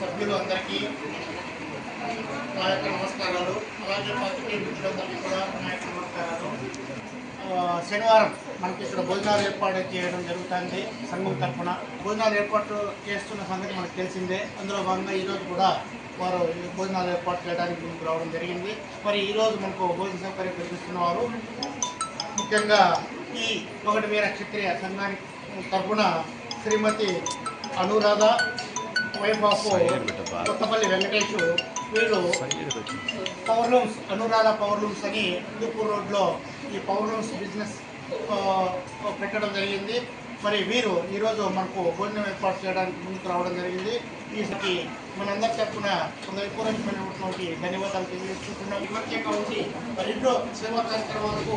సభ్యులు అందరికీ నా యొక్క నమస్కారాలు. అలాగే మిత్రులందరికీ కూడా నా యొక్క నమస్కారాలు శనివారం మనకి ఇక్కడ భోజనాలు ఏర్పాటు చేయడం జరుగుతుంది సంఘం తరఫున. భోజనాలు ఏర్పాటు చేస్తున్న సంగతి మనకు తెలిసిందే. అందులో భాగంగా ఈరోజు కూడా వారు భోజనాలు ఏర్పాటు చేయడానికి ముందుకు రావడం జరిగింది. మరి ఈరోజు మనకు భోజన సౌకర్యం కల్పిస్తున్న వారు. ముఖ్యంగా ఈ ఒకటి వీర క్షత్రియ సంఘానికి తరఫున శ్రీమతి అనురాధ ఆఫ్ కొత్తపల్లి వెంకటేష్ వీళ్ళు power looms Anuradha power looms అని హిందూపూర్ రోడ్లో ఈ పవర్ లూమ్స్ బిజినెస్ పెట్టడం జరిగింది. మరి వీరు ఈరోజు మనకు భోజనం ఏర్పాటు చేయడానికి ముందుకు రావడం జరిగింది. ఈసారి మనందరి తరఫున హృదయపూర్వకమైనటువంటి ధన్యవాదాలు తెలియజేసుకుంటున్నాం. ప్రత్యేక ఉండి మరి ఎన్నో సేవా కార్యక్రమాలకు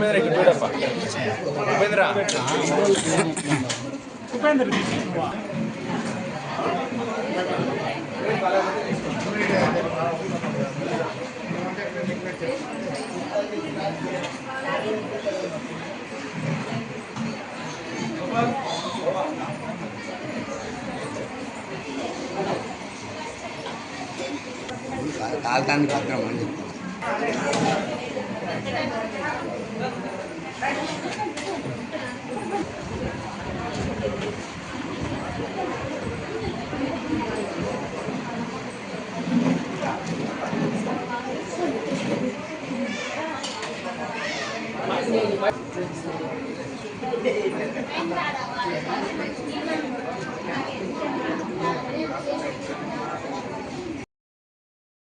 ಮೇರೆಗೆ ಬೇಡಪ್ಪ ಉಪೇಂದ್ರ ಉಪೇಂದ್ರ కాల్తాన్ని పత్రం అని చెప్తాను Thank you.